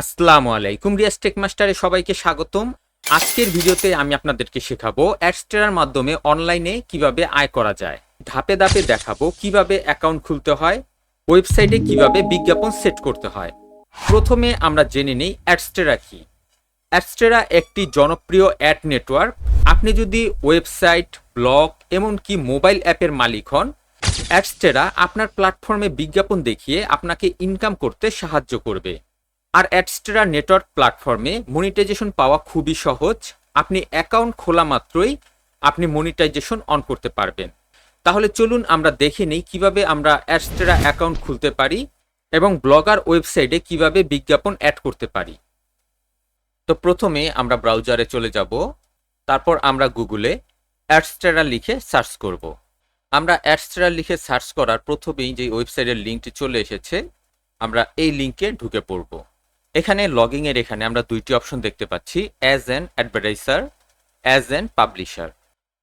আসসালামু আলাইকুম রিয়াস টেক মাস্টারে সবাইকে স্বাগতম। আজকের ভিডিওতে আমি আপনাদেরকে শেখাবো অ্যাডস্টেরার মাধ্যমে অনলাইনে কীভাবে আয় করা যায়। ধাপে ধাপে দেখাবো কীভাবে অ্যাকাউন্ট খুলতে হয়, ওয়েবসাইটে কীভাবে বিজ্ঞাপন সেট করতে হয়। প্রথমে আমরা জেনে নিই অ্যাডস্টেরা কি। অ্যাডস্টেরা একটি জনপ্রিয় অ্যাড নেটওয়ার্ক। আপনি যদি ওয়েবসাইট, ব্লগ, এমনকি মোবাইল অ্যাপের মালিক হন অ্যাডস্টেরা আপনার প্ল্যাটফর্মে বিজ্ঞাপন দেখিয়ে আপনাকে ইনকাম করতে সাহায্য করবে। আর অ্যাডস্টেরা নেটওয়ার্ক প্ল্যাটফর্মে মনিটাইজেশন পাওয়া খুবই সহজ। আপনি অ্যাকাউন্ট খোলা মাত্রই আপনি মনিটাইজেশন অন করতে পারবেন। তাহলে চলুন আমরা দেখে নিই কীভাবে আমরা অ্যাডস্টেরা অ্যাকাউন্ট খুলতে পারি এবং ব্লগার ওয়েবসাইটে কীভাবে বিজ্ঞাপন অ্যাড করতে পারি। তো প্রথমে আমরা ব্রাউজারে চলে যাব, তারপর আমরা গুগলে অ্যাডস্টেরা লিখে সার্চ করব। আমরা অ্যাডস্টেরা লিখে সার্চ করার প্রথমেই যে ওয়েবসাইটের লিঙ্কটি চলে এসেছে, আমরা এই লিঙ্কে ঢুকে পড়ব। এখানে লগিং এর এখানে আমরা দুইটি অপশন দেখতে পাচ্ছি as an advertiser as an publisher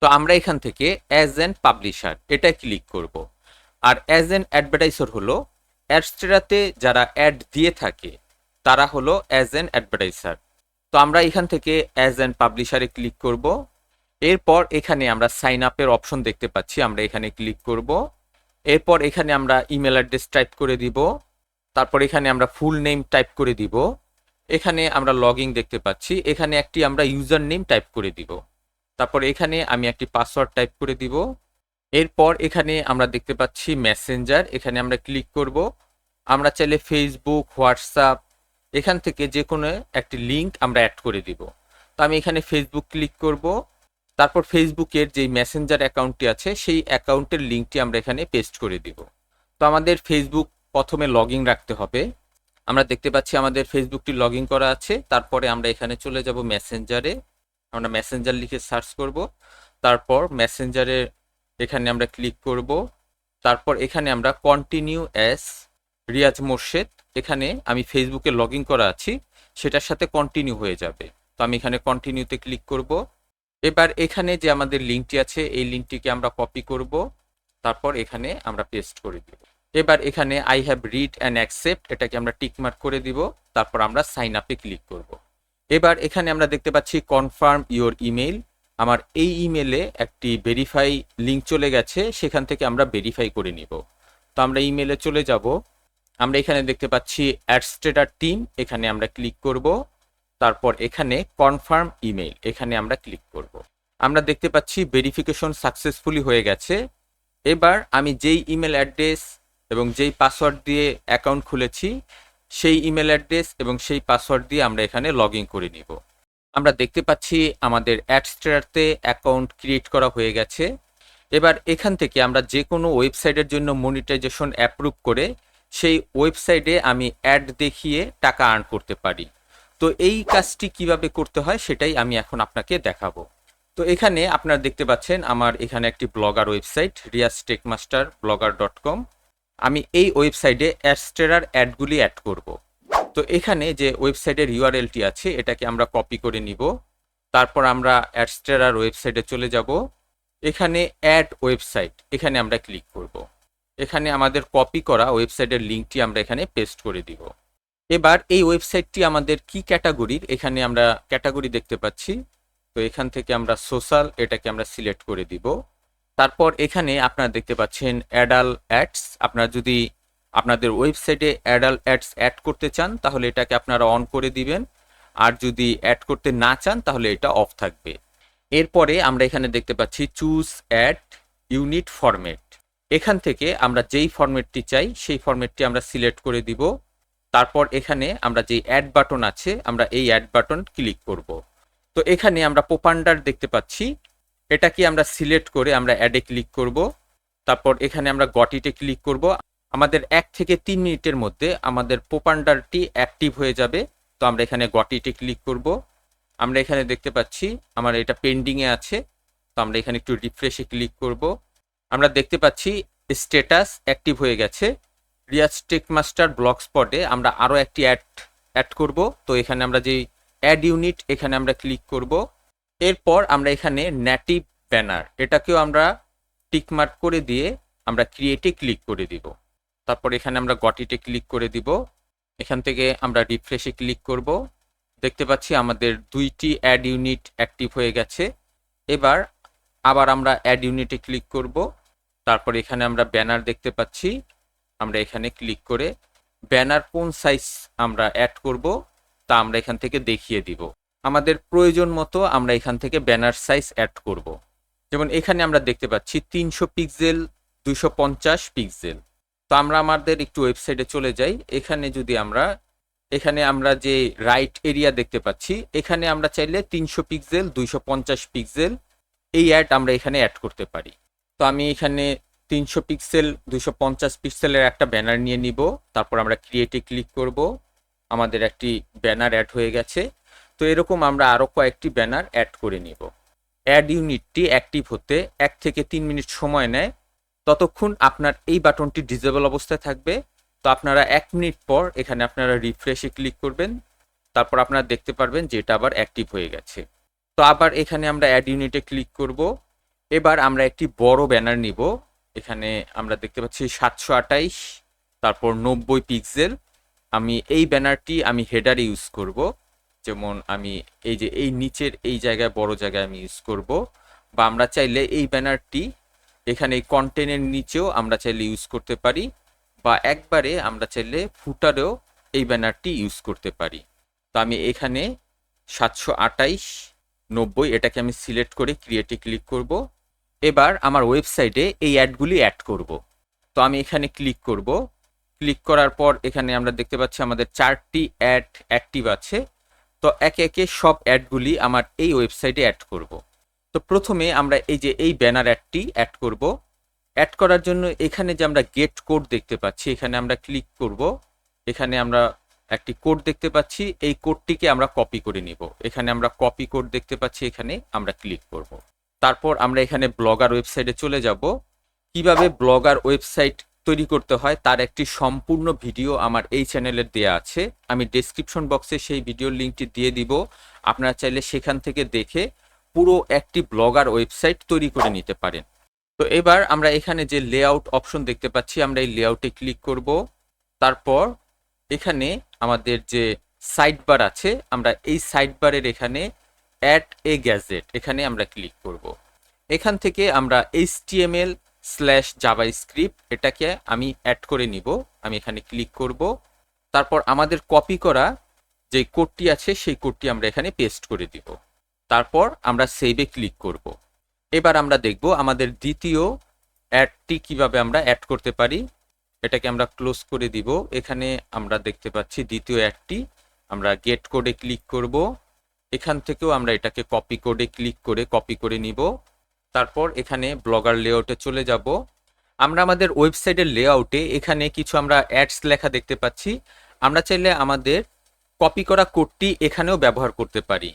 তো আমরা এখান থেকে অ্যাজ অ্যান পাবলিশার এটা ক্লিক করব। আর অ্যাজ অ্যান অ্যাডভার্টাইজার হলো অ্যাডস্টেরাতে যারা অ্যাড দিয়ে থাকে, তারা হলো অ্যাজ অ্যান অ্যাডভার্টাইজার তো আমরা এখান থেকে অ্যাজ অ্যান পাবলিশারে ক্লিক করব। এরপর এখানে আমরা সাইন আপের অপশন দেখতে পাচ্ছি, আমরা এখানে ক্লিক করব। এরপর এখানে আমরা ইমেল অ্যাড্রেস টাইপ করে দিব। তারপর এখানে আমরা ফুল নেম টাইপ করে দিব। এখানে আমরা লগইন দেখতে পাচ্ছি। এখানে একটি আমরা ইউজার নেম টাইপ করে দিব। তারপর এখানে আমি একটি পাসওয়ার্ড টাইপ করে দিব। এরপর এখানে আমরা দেখতে পাচ্ছি মেসেঞ্জার এখানে আমরা ক্লিক করব। আমরা চাইলে ফেসবুক হোয়াটসঅ্যাপ এখান থেকে যে কোনো একটি লিঙ্ক আমরা অ্যাড করে দিব। তো আমি এখানে ফেসবুক ক্লিক করব। তারপর ফেসবুকের যে মেসেঞ্জার অ্যাকাউন্টটি আছে, সেই অ্যাকাউন্টের লিঙ্কটি আমরা এখানে পেস্ট করে দিব। তো আমাদের ফেসবুক প্রথমে লগ রাখতে হবে। আমরা দেখতে পাচ্ছি আমাদের ফেসবুকটি লগ করা আছে। তারপরে আমরা এখানে চলে যাব মেসেঞ্জারে আমরা মেসেঞ্জার লিখে সার্চ করব। তারপর মেসেঞ্জারে এখানে আমরা ক্লিক করব। তারপর এখানে আমরা কন্টিনিউ অ্যাস রিয়াজ মোর্শেদ এখানে আমি ফেসবুকে লগ করা আছি। সেটার সাথে কন্টিনিউ হয়ে যাবে। তো আমি এখানে কন্টিনিউতে ক্লিক করব। এবার এখানে যে আমাদের লিঙ্কটি আছে, এই লিঙ্কটিকে আমরা কপি করব। তারপর এখানে আমরা পেস্ট করে দিব। এবার এখানে I have read and accept এটাকে আমরা টিকমার্ক করে দিব, তারপর আমরা সাইন আপে ক্লিক করব। এবার এখানে আমরা দেখতে পাচ্ছি কনফার্ম ইওর ইমেল আমার এই ইমেলে একটি ভেরিফাই লিঙ্ক চলে গেছে, সেখান থেকে আমরা ভেরিফাই করে নিব। তো আমরা ইমেলে চলে যাব। আমরা এখানে দেখতে পাচ্ছি অ্যাডস্টেটার টিম এখানে আমরা ক্লিক করব। তারপর এখানে কনফার্ম ইমেল এখানে আমরা ক্লিক করব। আমরা দেখতে পাচ্ছি ভেরিফিকেশন সাকসেসফুলি হয়ে গেছে। এবার আমি যেই ইমেল অ্যাড্রেস এবং যেই পাসওয়ার্ড দিয়ে অ্যাকাউন্ট খুলেছি, সেই ইমেল অ্যাড্রেস এবং সেই পাসওয়ার্ড দিয়ে আমরা এখানে লগ করে নিব। আমরা দেখতে পাচ্ছি আমাদের অ্যাডস্টারতে অ্যাকাউন্ট ক্রিয়েট করা হয়ে গেছে। এবার এখান থেকে আমরা যে কোনো ওয়েবসাইটের জন্য মনিটাইজেশন অ্যাপ্রুভ করে, সেই ওয়েবসাইটে আমি অ্যাড দেখিয়ে টাকা আর্ন করতে পারি। তো এই কাজটি কীভাবে করতে হয় সেটাই আমি এখন আপনাকে দেখাবো। তো এখানে আপনারা দেখতে পাচ্ছেন আমার এখানে একটি blogger website Riyas techmaster blogger dot com আমি এই ওয়েবসাইটে অ্যাডস্টেরার অ্যাডগুলি অ্যাড করব। তো এখানে যে ওয়েবসাইটের ইউআরএলটি আছে, এটাকে আমরা কপি করে নিব। তারপর আমরা অ্যাডস্টেরার ওয়েবসাইটে চলে যাব। এখানে অ্যাড ওয়েবসাইট, এখানে আমরা ক্লিক করব। এখানে আমাদের কপি করা ওয়েবসাইটের লিঙ্কটি আমরা এখানে পেস্ট করে দিব। এবার এই ওয়েবসাইটটি আমাদের কি ক্যাটাগরির, এখানে আমরা ক্যাটাগরি দেখতে পাচ্ছি। তো এখান থেকে আমরা সোশ্যাল, এটাকে আমরা সিলেক্ট করে দিব। তারপর এখানে আপনারা দেখতে পাচ্ছেন অ্যাডাল অ্যাডস আপনারা যদি আপনাদের ওয়েবসাইটে অ্যাডাল অ্যাডস অ্যাড করতে চান, তাহলে এটাকে আপনারা অন করে দিবেন। আর যদি অ্যাড করতে না চান, তাহলে এটা অফ থাকবে। এরপরে আমরা এখানে দেখতে পাচ্ছি চুজ অ্যাড ইউনিট ফরম্যাট এখান থেকে আমরা যেই ফরম্যাটটি চাই, সেই ফরম্যাটটি আমরা সিলেক্ট করে দিব। তারপর এখানে আমরা যেই অ্যাড বাটন আছে, আমরা এই অ্যাড বাটন ক্লিক করব। তো এখানে আমরা পোপান্ডার দেখতে পাচ্ছি। এটাকে আমরা সিলেক্ট করে আমরা অ্যাডে ক্লিক করব। তারপর এখানে আমরা গটিতে ক্লিক করব। আমাদের এক থেকে তিন মিনিটের মধ্যে আমাদের পোপান্ডারটি অ্যাক্টিভ হয়ে যাবে। তো আমরা এখানে গটিতে ক্লিক করব। আমরা এখানে দেখতে পাচ্ছি আমার এটা পেন্ডিংয়ে আছে। তো আমরা এখানে একটু রিফ্রেশে ক্লিক করব। আমরা দেখতে পাচ্ছি স্ট্যাটাস অ্যাক্টিভ হয়ে গেছে। রিয়াজ টেকমাস্টার ব্লক স্পটে আমরা আরও একটি অ্যাড অ্যাড করব। তো এখানে আমরা যেই অ্যাড ইউনিট এখানে আমরা ক্লিক করব। এরপর আমরা এখানে নেটিভ ব্যানার এটাকেও আমরা টিকমার্ক করে দিয়ে আমরা ক্রিয়েটে ক্লিক করে দিব। তারপর এখানে আমরা গটিটে ক্লিক করে দিব। এখান থেকে আমরা রিফ্রেশে ক্লিক করব। দেখতে পাচ্ছি আমাদের দুইটি অ্যাড ইউনিট অ্যাক্টিভ হয়ে গেছে। এবার আবার আমরা অ্যাড ইউনিটে ক্লিক করব। তারপর এখানে আমরা ব্যানার দেখতে পাচ্ছি। আমরা এখানে ক্লিক করে ব্যানার কোন সাইজ আমরা অ্যাড করব তা আমরা এখান থেকে দেখিয়ে দিব। আমাদের প্রয়োজন মতো আমরা এখান থেকে ব্যানার সাইজ অ্যাড করব। যেমন এখানে আমরা দেখতে পাচ্ছি তিনশো পিক্সেল দুইশো পঞ্চাশ পিক্সেল তো আমরা আমাদের একটু ওয়েবসাইটে চলে যাই। এখানে যদি আমরা, এখানে আমরা যে রাইট এরিয়া দেখতে পাচ্ছি, এখানে আমরা চাইলে তিনশো পিক্সেল দুইশো পঞ্চাশ পিক্সেল এই অ্যাড আমরা এখানে অ্যাড করতে পারি। তো আমি এখানে তিনশো পিক্সেল দুইশো পঞ্চাশ পিক্সেলের একটা ব্যানার নিয়ে নিব। তারপর আমরা ক্রিয়েটে ক্লিক করব। আমাদের একটি ব্যানার অ্যাড হয়ে গেছে। তো এরকম আমরা আরও কয়েকটি ব্যানার অ্যাড করে নিব। অ্যাড ইউনিটটি অ্যাক্টিভ হতে এক থেকে তিন মিনিট সময় নেয়। ততক্ষণ আপনার এই বাটনটি ডিজেবল অবস্থায় থাকবে। তো আপনারা এক মিনিট পর এখানে আপনারা রিফ্রেশে ক্লিক করবেন। তারপর আপনারা দেখতে পারবেন যে এটা আবার অ্যাক্টিভ হয়ে গেছে। তো আবার এখানে আমরা অ্যাড ইউনিটে ক্লিক করব। এবার আমরা একটি বড় ব্যানার নিব। এখানে আমরা দেখতে পাচ্ছি সাতশো আটাইশ তারপর নব্বই পিক্সেল আমি এই ব্যানারটি আমি হেডারে ইউজ করব। যেমন আমি এই যে এই নিচের এই জায়গায় বড় জায়গায় আমি ইউজ করব, বা আমরা চাইলে এই ব্যানারটি এখানে এই কন্টেনের নিচেও আমরা চাইলে ইউজ করতে পারি, বা একবারে আমরা চাইলে ফুটারেও এই ব্যানারটি ইউজ করতে পারি। তো আমি এখানে সাতশো আটাইশ নব্বই এটাকে আমি সিলেক্ট করে ক্রিয়েটে ক্লিক করব। এবার আমার ওয়েবসাইটে এই অ্যাডগুলি অ্যাড করব। তো আমি এখানে ক্লিক করব। ক্লিক করার পর এখানে আমরা দেখতে পাচ্ছি আমাদের চারটি অ্যাড অ্যাক্টিভ আছে। তো একে একে সব অ্যাডগুলি আমার এই ওয়েবসাইটে অ্যাড করব। তো প্রথমে আমরা এই যে এই ব্যানার অ্যাডটি অ্যাড করব। অ্যাড করার জন্য এখানে যে আমরা গেট কোড দেখতে পাচ্ছি, এখানে আমরা ক্লিক করব। এখানে আমরা একটি কোড দেখতে পাচ্ছি। এই কোডটিকে আমরা কপি করে নিব। এখানে আমরা কপি কোড দেখতে পাচ্ছি, এখানে আমরা ক্লিক করব। তারপর আমরা এখানে ব্লগার ওয়েবসাইটে চলে যাব। কীভাবে ব্লগার ওয়েবসাইট তৈরি করতে হয়, তার একটি সম্পূর্ণ ভিডিও আমার এই চ্যানেলের দেয়া আছে। আমি ডেসক্রিপশন বক্সে সেই ভিডিওর লিঙ্কটি দিয়ে দিব। আপনারা চাইলে সেখান থেকে দেখে পুরো একটি ব্লগার ওয়েবসাইট তৈরি করে নিতে পারেন। তো এবার আমরা এখানে যে লেআউট অপশন দেখতে পাচ্ছি, আমরা এই লেআউটে ক্লিক করব। তারপর এখানে আমাদের যে সাইড বার আছে, আমরা এই সাইড বারের এখানে অ্যাড এ গ্যাজেট এখানে আমরা ক্লিক করব। এখান থেকে আমরা এইচটিএমএল স্ল্যাশ জাভা স্ক্রিপ্ট এটাকে আমি অ্যাড করে নিব, আমি এখানে ক্লিক করব। তারপর আমাদের কপি করা যে কোডটি আছে, সেই কোডটি আমরা এখানে পেস্ট করে দিব। তারপর আমরা সেভে ক্লিক করব। এবার আমরা দেখব আমাদের দ্বিতীয় অ্যাডটি কীভাবে আমরা অ্যাড করতে পারি। এটাকে আমরা ক্লোজ করে দিব। এখানে আমরা দেখতে পাচ্ছি দ্বিতীয় অ্যাডটি আমরা গেট কোডে ক্লিক করব। এখান থেকেও আমরা এটাকে কপি কোডে ক্লিক করে কপি করে নিব। তারপর এখানে ব্লগার লেআউটে চলে যাব। আমরা আমাদের ওয়েবসাইটের লেআউটে এখানে কিছু আমরা অ্যাডস লেখা দেখতে পাচ্ছি। আমরা চাইলে আমাদের কপি করা কোডটি এখানেও ব্যবহার করতে পারি।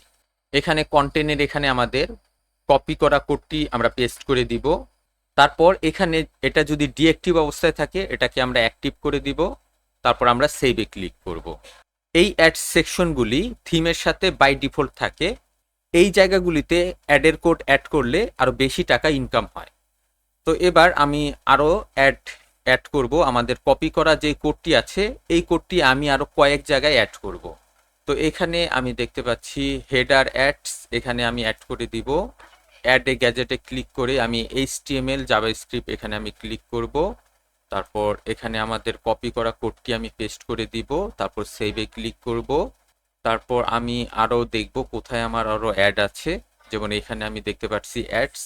এখানে কন্টেনের এখানে আমাদের কপি করা কোডটি আমরা পেস্ট করে দিব। তারপর এখানে এটা যদি ডিঅ্যাক্টিভ অবস্থায় থাকে, এটাকে আমরা অ্যাক্টিভ করে দিব। তারপর আমরা সেভে ক্লিক করব। এই অ্যাড সেকশনগুলি থিমের সাথে বাই ডিফল্ট থাকে। এই জায়গাগুলিতে অ্যাডের কোড অ্যাড করলে আরও বেশি টাকা ইনকাম হয়। তো এবার আমি আরও অ্যাড অ্যাড করব। আমাদের কপি করা যে কোডটি আছে, এই কোডটি আমি আরও কয়েক জায়গায় অ্যাড করব। তো এখানে আমি দেখতে পাচ্ছি হেডার অ্যাডস এখানে আমি অ্যাড করে দিব। অ্যাড এ গ্যাজেটে ক্লিক করে আমি এইচটিএমএল জাভা স্ক্রিপ্ট এখানে আমি ক্লিক করব। তারপর এখানে আমাদের কপি করা কোডটি আমি পেস্ট করে দিব। তারপর সেভে ক্লিক করব। তারপর আমি আরও দেখব কোথায় আমার আরও অ্যাড আছে। যেমন এখানে আমি দেখতে পাচ্ছি অ্যাডস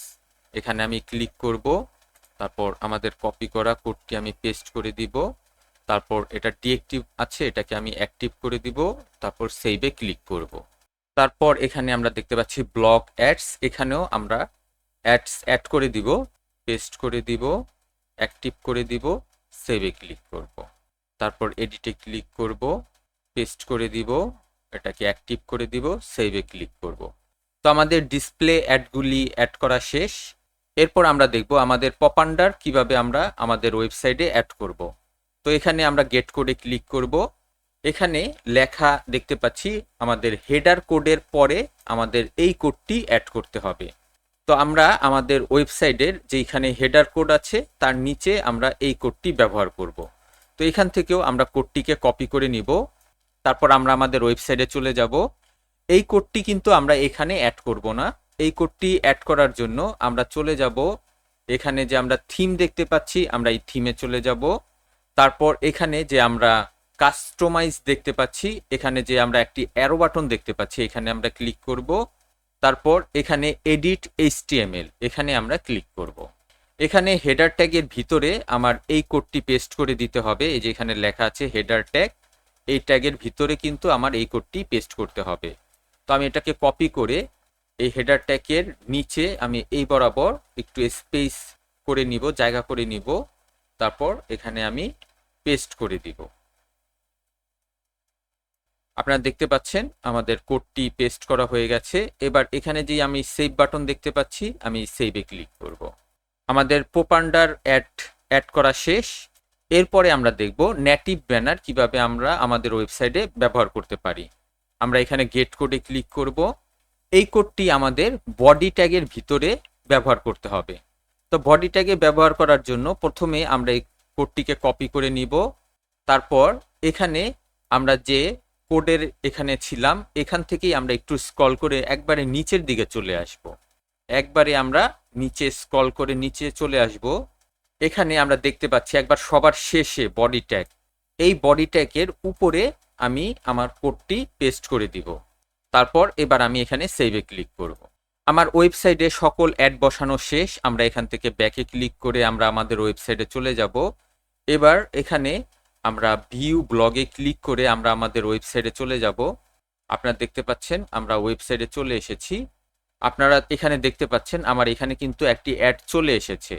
এখানে আমি ক্লিক করব, তারপর আমাদের কপি করা কোডটি আমি পেস্ট করে দিব, তারপর এটা ডিএক্টিভ আছে, এটাকে আমি অ্যাক্টিভ করে দিব, তারপর সেভে ক্লিক করব। তারপর এখানে আমরা দেখতে পাচ্ছি ব্লক অ্যাডস এখানেও আমরা অ্যাডস অ্যাড করে দিব পেস্ট করে দিব অ্যাক্টিভ করে দিব সেভে ক্লিক করব। তারপর এডিটে ক্লিক করব পেস্ট করে দিব এটাকে অ্যাক্টিভ করে দিব সেভে ক্লিক করব। তো আমাদের ডিসপ্লে অ্যাডগুলি অ্যাড করা শেষ। এরপর আমরা দেখব আমাদের পপান্ডার কীভাবে আমরা আমাদের ওয়েবসাইটে অ্যাড করব। তো এখানে আমরা গেট কোডে ক্লিক করব। এখানে লেখা দেখতে পাচ্ছি আমাদের হেডার কোডের পরে আমাদের এই কোডটি অ্যাড করতে হবে। তো আমরা আমাদের ওয়েবসাইটের যেখানে হেডার কোড আছে, তার নিচে আমরা এই কোডটি ব্যবহার করব। তো এখান থেকেও আমরা কোডটিকে কপি করে নিব। তারপর আমরা আমাদের ওয়েবসাইটে চলে যাব। এই কোডটি কিন্তু আমরা এখানে অ্যাড করব না। এই কোডটি অ্যাড করার জন্য আমরা চলে যাব। এখানে যে আমরা থিম দেখতে পাচ্ছি, আমরা এই থিমে চলে যাব। তারপর এখানে যে আমরা কাস্টমাইজ দেখতে পাচ্ছি, এখানে যে আমরা একটি অ্যারো বাটন দেখতে পাচ্ছি, এখানে আমরা ক্লিক করব। তারপর এখানে এডিট এইচটিএমএল এখানে আমরা ক্লিক করব। এখানে হেডার ট্যাগের ভিতরে আমার এই কোডটি পেস্ট করে দিতে হবে। এই যে এখানে লেখা আছে হেডার ট্যাগ এই ট্যাগের ভিতরে কিন্তু আমার এই কোডটি পেস্ট করতে হবে। তো আমি এটাকে কপি করে এই হেডার ট্যাগের নিচে আমি এই বরাবর একটু স্পেস করে নিব, জায়গা করে নিব। তারপর এখানে আমি পেস্ট করে দিব। আপনারা দেখতে পাচ্ছেন আমাদের কোডটি পেস্ট করা হয়ে গেছে। এবার এখানে যে আমি সেভ বাটন দেখতে পাচ্ছি, আমি সেভে ক্লিক করব। আমাদের পোপান্ডার অ্যাড অ্যাড করা শেষ। এরপরে আমরা দেখব নেটিভ ব্যানার কীভাবে আমরা আমাদের ওয়েবসাইটে ব্যবহার করতে পারি। আমরা এখানে গেট কোডে ক্লিক করব। এই কোডটি আমাদের বডি ট্যাগের ভিতরে ব্যবহার করতে হবে। তো বডি ট্যাগে ব্যবহার করার জন্য প্রথমে আমরা এই কোডটিকে কপি করে নিব। তারপর এখানে আমরা যে কোডের এখানে ছিলাম, এখান থেকেই আমরা একটু স্কল করে একবারে নিচের দিকে চলে আসব। একবারে আমরা নিচে স্কল করে নিচে চলে আসব। এখানে আমরা দেখতে পাচ্ছি একবার সবার শেষে বডি ট্যাগ এই বডি ট্যাগের উপরে আমি আমার কোডটি পেস্ট করে দিব। তারপর এবার আমি এখানে সেভে ক্লিক করব। আমার ওয়েবসাইটে সকল অ্যাড বসানো শেষ। আমরা এখান থেকে ব্যাকে ক্লিক করে আমরা আমাদের ওয়েবসাইটে চলে যাব। এবার এখানে আমরা ভিউ ব্লগে ক্লিক করে আমরা আমাদের ওয়েবসাইটে চলে যাব। আপনারা দেখতে পাচ্ছেন আমরা ওয়েবসাইটে চলে এসেছি। আপনারা এখানে দেখতে পাচ্ছেন আমার এখানে কিন্তু একটি অ্যাড চলে এসেছে।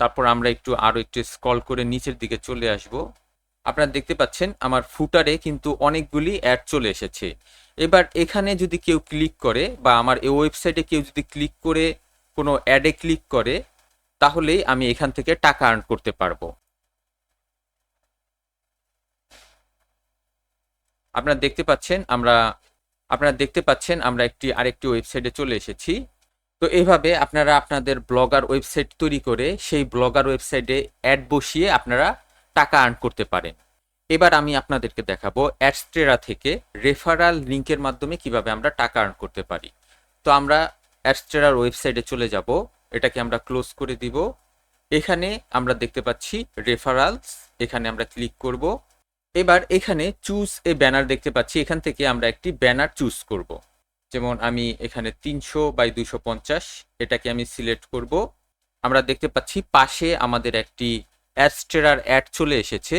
তারপর আমরা একটু আরও একটু স্ক্রল করে নিচের দিকে চলে আসব। আপনারা দেখতে পাচ্ছেন আমার ফুটারে কিন্তু অনেকগুলি অ্যাড চলে এসেছে। এবার এখানে যদি কেউ ক্লিক করে বা আমার এই ওয়েবসাইটে কেউ যদি ক্লিক করে, কোনো অ্যাডে ক্লিক করে তাহলেই আমি এখান থেকে টাকা আর্ন করতে পারব। আপনারা দেখতে পাচ্ছেন আমরা, আপনারা দেখতে পাচ্ছেন আমরা একটি, আরেকটি ওয়েবসাইটে চলে এসেছি। তো এইভাবে আপনারা আপনাদের ব্লগার ওয়েবসাইট তৈরি করে সেই ব্লগার ওয়েবসাইটে অ্যাড বসিয়ে আপনারা টাকা আর্ন করতে পারেন। এবার আমি আপনাদেরকে দেখাবো অ্যাডস্ট্রেরা থেকে রেফারাল লিঙ্কের মাধ্যমে কীভাবে আমরা টাকা আর্ন করতে পারি। তো আমরা অ্যাডস্ট্রেরার ওয়েবসাইটে চলে যাব, এটাকে আমরা ক্লোজ করে দিব। এখানে আমরা দেখতে পাচ্ছি রেফারালস, এখানে আমরা ক্লিক করব। এবার এখানে চুজ এ ব্যানার দেখতে পাচ্ছি, এখান থেকে আমরা একটি ব্যানার চুজ করব। যেমন আমি এখানে তিনশো বাই দুইশো পঞ্চাশ, এটাকে আমি সিলেক্ট করব। আমরা দেখতে পাচ্ছি পাশে আমাদের একটি অ্যাডস্টেরার অ্যাড চলে এসেছে।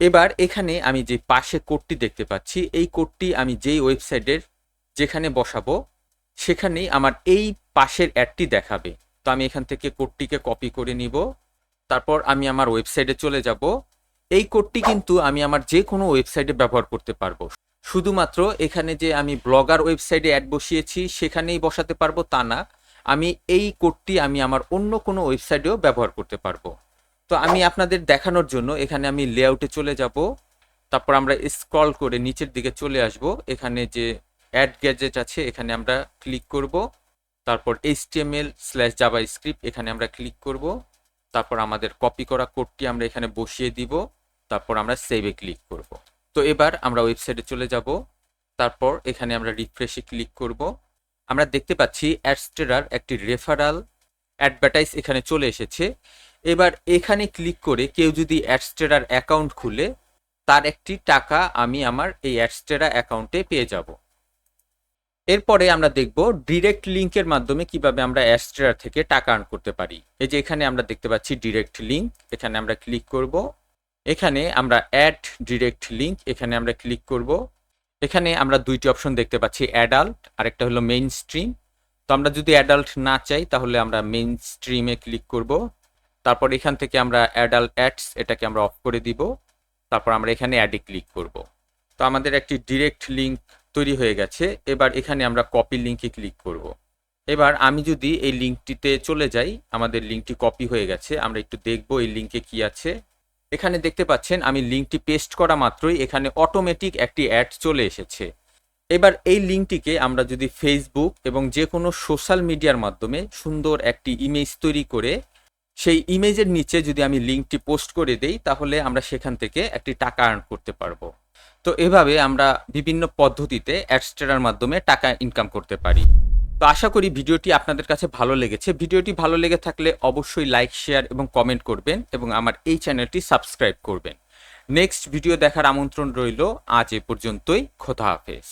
এবার এখানে আমি যে পাশে কোডটি দেখতে পাচ্ছি, এই কোডটি আমি যেই ওয়েবসাইটের যেখানে বসাবো, সেখানেই আমার এই পাশের অ্যাডটি দেখাবে। তো আমি এখান থেকে কোডটিকে কপি করে নিব, তারপর আমি আমার ওয়েবসাইটে চলে যাব। এই কোডটি কিন্তু আমি আমার যে কোনো ওয়েবসাইটে ব্যবহার করতে পারব। শুধুমাত্র এখানে যে আমি ব্লগার ওয়েবসাইটে অ্যাড বসিয়েছি, সেখানেই বসাতে পারব তা না। আমি এই কোডটি আমি আমার অন্য কোনো ওয়েবসাইটেও ব্যবহার করতে পারব। তো আমি আপনাদের দেখানোর জন্য এখানে আমি লেআউটে চলে যাব। তারপর আমরা স্ক্রল করে নিচের দিকে চলে আসব। এখানে যে অ্যাড গ্যাজেট আছে, এখানে আমরা ক্লিক করব। তারপর এইচটিএমএল স্ল্যাশ জাবা স্ক্রিপ্ট এখানে আমরা ক্লিক করব। তারপর আমাদের কপি করা কোডটি আমরা এখানে বসিয়ে দিব। তারপর আমরা সেভে ক্লিক করব। তো এবার আমরা ওয়েবসাইটে চলে যাব। তারপর এখানে আমরা রিফ্রেশে ক্লিক করব। আমরা দেখতে পাচ্ছি অ্যাডস্টেরার একটি রেফারাল অ্যাডভার্টাইজ এখানে চলে এসেছে। এবার এখানে ক্লিক করে কেউ যদি অ্যাডস্টেরার অ্যাকাউন্ট খুলে, তার একটি টাকা আমি আমার এই অ্যাডস্টেরা অ্যাকাউন্টে পেয়ে যাব। এরপরে আমরা দেখব ডিরেক্ট লিঙ্কের মাধ্যমে কীভাবে আমরা অ্যাডস্টেরা থেকে টাকা আর্ন করতে পারি। এই যে এখানে আমরা দেখতে পাচ্ছি ডিরেক্ট লিঙ্ক এখানে আমরা ক্লিক করব। এখানে আমরা অ্যাড ডিরেক্ট লিঙ্ক এখানে আমরা ক্লিক করব। এখানে আমরা দুইটি অপশন দেখতে পাচ্ছি অ্যাডাল্ট আরেকটা হলো মেইন স্ট্রিম তো আমরা যদি অ্যাডাল্ট না চাই, তাহলে আমরা মেইন স্ট্রিমে ক্লিক করব। তারপর এখান থেকে আমরা অ্যাডাল্ট অ্যাডস এটাকে আমরা অফ করে দিব। তারপর আমরা এখানে অ্যাডে ক্লিক করব। তো আমাদের একটি ডিরেক্ট লিঙ্ক তৈরি হয়ে গেছে। এবার এখানে আমরা কপি লিঙ্কে ক্লিক করব। এবার আমি যদি এই লিঙ্কটিতে চলে যাই, আমাদের লিঙ্কটি কপি হয়ে গেছে। আমরা একটু দেখব এই লিঙ্কে কি আছে। এখানে দেখতে পাচ্ছেন, আমি লিঙ্কটি পেস্ট করা মাত্রই, এখানে অটোমেটিক একটি অ্যাড চলে এসেছে। এবার এই লিঙ্কটিকে আমরা যদি ফেসবুক এবং যে কোনো সোশ্যাল মিডিয়ার মাধ্যমে সুন্দর একটি ইমেজ তৈরি করে, সেই ইমেজের নিচে যদি আমি লিঙ্কটি পোস্ট করে দেই, তাহলে আমরা সেখান থেকে একটি টাকা আর্ন করতে পারব। তো এভাবে আমরা বিভিন্ন পদ্ধতিতে অ্যাডস্টেরার মাধ্যমে টাকা ইনকাম করতে পারি। তো আশা করি ভিডিওটি আপনাদের কাছে ভালো লেগেছে। ভিডিওটি ভালো লেগে থাকলে অবশ্যই লাইক, শেয়ার এবং কমেন্ট করবেন এবং আমার এই চ্যানেলটি সাবস্ক্রাইব করবেন। নেক্সট ভিডিও দেখার আমন্ত্রণ রইল। আজ এ পর্যন্তই। খোদা হাফেজ।